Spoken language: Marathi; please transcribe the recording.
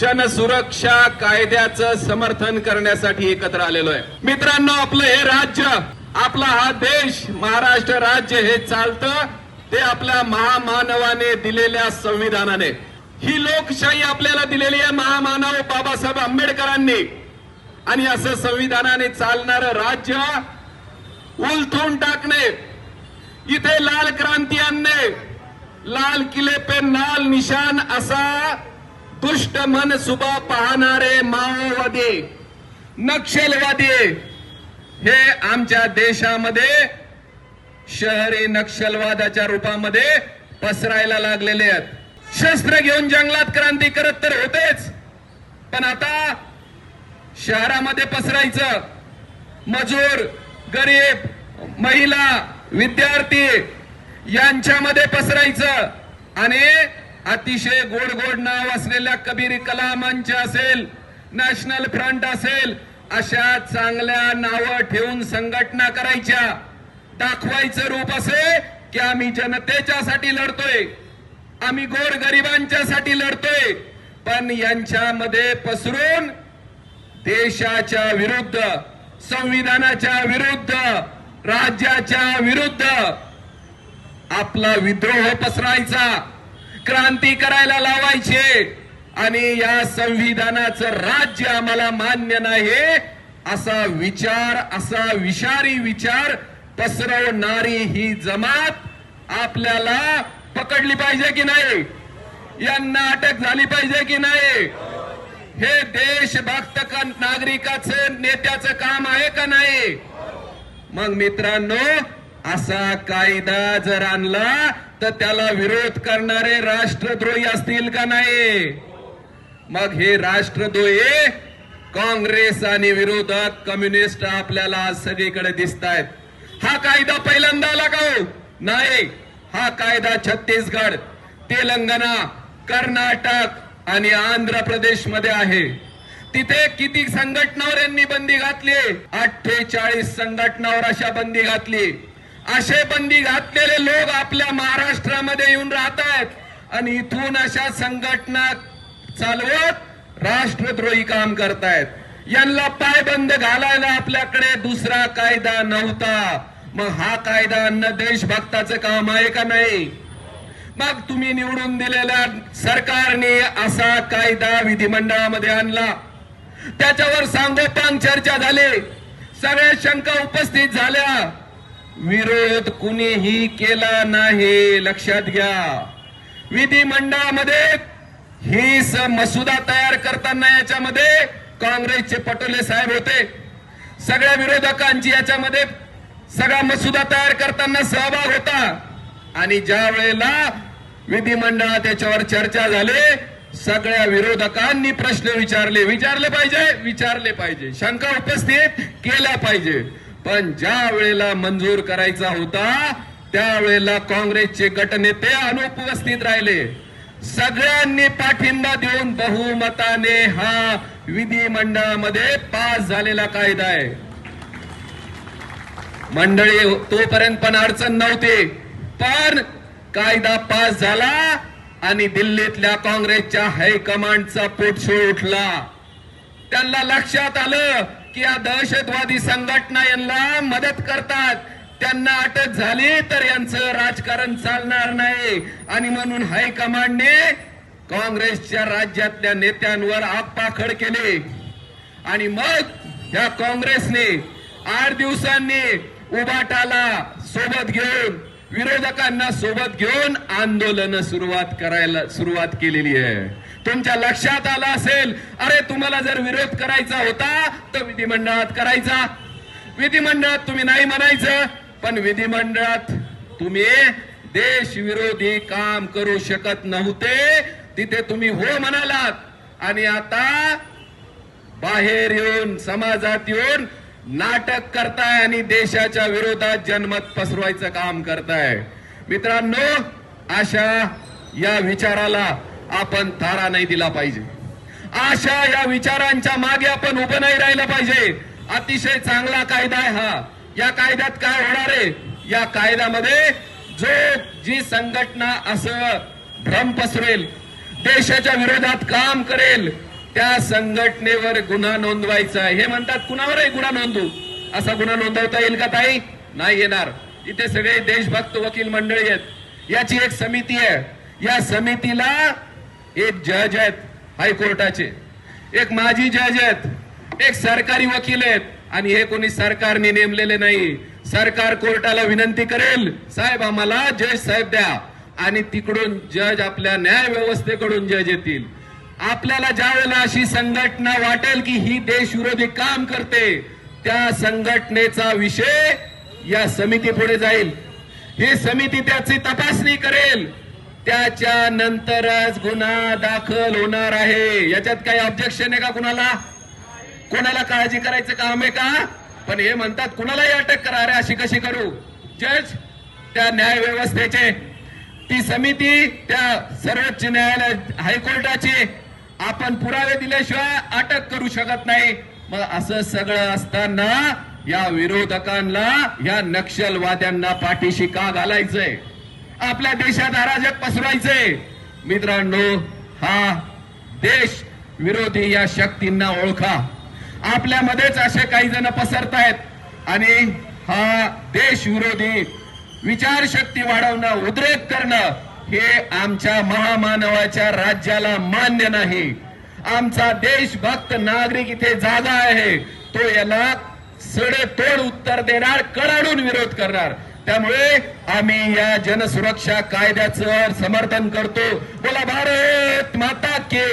जनसुरक्षा कायद्याचं समर्थन करण्यासाठी एकत्र आलेलो आहे. मित्रांनो आपलं हे राज्य आपला हा देश महाराष्ट्र राज्य हे चालतं ते आपल्या महामानवाने दिलेल्या संविधानाने. ही लोकशाही आपल्याला दिलेली आहे महामानव बाबासाहेब आंबेडकरांनी. आणि असं संविधानाने चालणारं राज्य उलथून टाकणे इथे लाल क्रांती आणणे लाल किले पे लाल निशान असा दुष्ट मन सुबा पाहणारे माओवादी नक्षलवादी हे आमच्या देशामध्ये शहरी नक्षलवादाच्या रूपामध्ये पसरायला लागलेले आहेत. शस्त्र घेऊन जंगलात क्रांती करत तर होतेच पण आता शहरामध्ये पसरायचं. मजूर गरीब महिला विद्यार्थी यांच्यामध्ये पसरायचं आणि अतिशय गोड गोड नाव असलेल्या कबीर कला मंच असेल नॅशनल फ्रंट असेल अशा चांगल्या नावं ठेवून संघटना करायच्या. दाखवायचं रूप असे की आम्ही जनतेच्यासाठी लढतोय आम्ही गोर गरिबांच्यासाठी लढतोय पण यांच्यामध्ये पसरून देशाच्या विरुद्ध संविधानाच्या विरुद्ध राज्याच्या विरुद्ध आपला विद्रोह पसरायचा. क्रांती करायला लावायचे. आणि या संविधानाचं राज्य आम्हाला मान्य नाही. असा विचार असा विषारी विचार पसरवणारी ही जमात आपल्याला पकडली पाहिजे की नाही? यांना अटक झाली पाहिजे की नाही? हे देशभक्त का- नागरिकाचं नेत्याचं काम आहे का नाही? मग मित्रांनो असा कायदा जर आणला तर त्याला विरोध करणारे राष्ट्रद्रोही असतील का नाही? मग हे राष्ट्रद्रोही काँग्रेस आणि विरोधात कम्युनिस्ट आपल्याला आज सगळीकडे दिसत आहेत हा कायदा पहिल्यांदा आला का हो? नाही. हा कायदा छत्तीसगड तेलंगणा कर्नाटक आणि आंध्र प्रदेशमध्ये आहे. तिथे किती संघटनावर यांनी बंदी घातली? अठ्ठेचाळीस संघटनावर अशा बंदी घातली. असे बंदी घातलेले लोक आपल्या महाराष्ट्रामध्ये येऊन राहत आहेत आणि इथून अशा संघटना चालवत राष्ट्रद्रोही काम करतायत. यांना पायबंद घालायला आपल्याकडे दुसरा कायदा नव्हता. मग हा कायदा अन्न देशभक्ताचं काम आहे का नाही? मग तुम्ही निवडून दिलेल्या सरकारने असा कायदा विधिमंडळामध्ये आणला. त्याच्यावर सांगोपांग चर्चा झाली. सगळ्या शंका उपस्थित झाल्या. विरोध कुणीही केला नाही लक्षात घ्या. विधिमंडळामध्ये ही स- मसुदा तयार करताना याच्यामध्ये काँग्रेसचे पटोले साहेब होते. सगळ्या विरोधकांची याच्यामध्ये सगळा मसुदा तयार करताना सहभाग होता. आणि ज्या वेळेला विधिमंडळात याच्यावर चर्चा झाली सगळ्या विरोधकांनी प्रश्न विचारले. विचारले पाहिजे विचारले पाहिजे. शंका उपस्थित केल्या पाहिजे. पण ज्या वेळेला मंजूर करायचा होता त्यावेळेला काँग्रेसचे गटनेते अनुपस्थित राहिले. सगळ्यांनी पाठिंबा देऊन बहुमताने हा विधिमंडळामध्ये पास झालेला कायदा आहे. मंडळी तोपर्यंत पण अडचण नव्हती. पण कायदा पास झाला आणि दिल्लीतल्या काँग्रेसच्या हायकमांडचा पोटशोळ उठला. त्यांना लक्षात आलं की या दहशतवादी संघटना यांना मदत करतात. त्यांना अटक झाली तर यांचं राजकारण चालणार नाही. आणि म्हणून हायकमांडने काँग्रेसच्या राज्यातल्या नेत्यांवर आगपाखड केले. आणि मग या काँग्रेसने आठ दिवसांनी उबाटाला सोबत घेऊन विरोधकांना सोबत घेऊन आंदोलन सुरुवात करायला सुरुवात केलेली आहे. तुमच्या लक्षात आलं असेल? अरे तुम्हाला जर विरोध करायचा होता तर विधिमंडळात करायचा. विधिमंडळात तुम्ही नाही म्हणायचं पण विधिमंडळात तुम्ही देशविरोधी काम करू शकत नव्हते. तिथे तुम्ही हो म्हणालात. आणि आता बाहेर येऊन समाजात येऊन नाटक करताय आणि देशाच्या विरोधात जनमत पसरवायचं काम करताय. मित्रांनो अशा या विचाराला आपण थारा नाही दिला पाहिजे. अशा या विचारांच्या मागे आपण उभं नाही राहिलं पाहिजे. अतिशय चांगला कायदा आहे हा. या कायद्यात काय होणार आहे? या कायद्यामध्ये जो जी संघटना असं भ्रम पसरेल देशाच्या विरोधात काम करेल त्या संघटनेवर गुन्हा नोंदवायचा आहे. हे म्हणतात कुणावरही गुन्हा नोंदू. असा गुन्हा नोंदवता येईल का ताई? नाही येणार. इथे सगळे देशभक्त वकील मंडळी आहेत. याची एक समिती आहे. या समितीला एक जज आहेत हायकोर्टाचे. एक माजी जज आहेत. एक सरकारी वकील आहेत. आणि हे कोणी सरकारने नेमलेले नाही. सरकार कोर्टाला विनंती करेल साहेब आम्हाला जज साहेब द्या. आणि तिकडून जज आपल्या न्याय व्यवस्थेकडून जज येतील. आपल्याला ज्या वेळेला अशी संघटना वाटेल की ही देशविरोधी काम करते त्या संघटनेचा विषय या समिती पुढे जाईल. ही समिती त्याची तपासणी करेल. त्याच्या नंतरच गुन्हा दाखल होणार आहे. याच्यात काही ऑब्जेक्शन आहे का कुणाला? कोणाला काळजी करायचं काम आहे का? पण हे म्हणतात कुणालाही अटक करा. अरे अशी कशी करू? जज त्या न्याय व्यवस्थेचे. ती समिती त्या सर्वोच्च न्यायालय हायकोर्टाची. आपण पुरावे दिल्याशिवाय अटक करू शकत नाही. मग असं सगळं असताना या विरोधकांना या नक्षलवाद्यांना पाठीशी का घालायचंय? आपल्या देशात अराजक पसरवायचे. मित्रांनो हा देश विरोधी या शक्तींना ओळखा. आपल्यामध्येच असे काही जण पसरतायत आणि हा देश विरोधी विचारशक्ती वाढवणं उद्रेक करणं हे आमच्या महामानवाच्या राज्याला मान्य नाही. आमचा देशभक्त नागरिक इथे जागा आहे. तो याला सडेतोड उत्तर देणार कडाडून विरोध करणार. त्यामुळे आम्ही या जनसुरक्षा कायद्याचं समर्थन करतो. बोला भारत माता के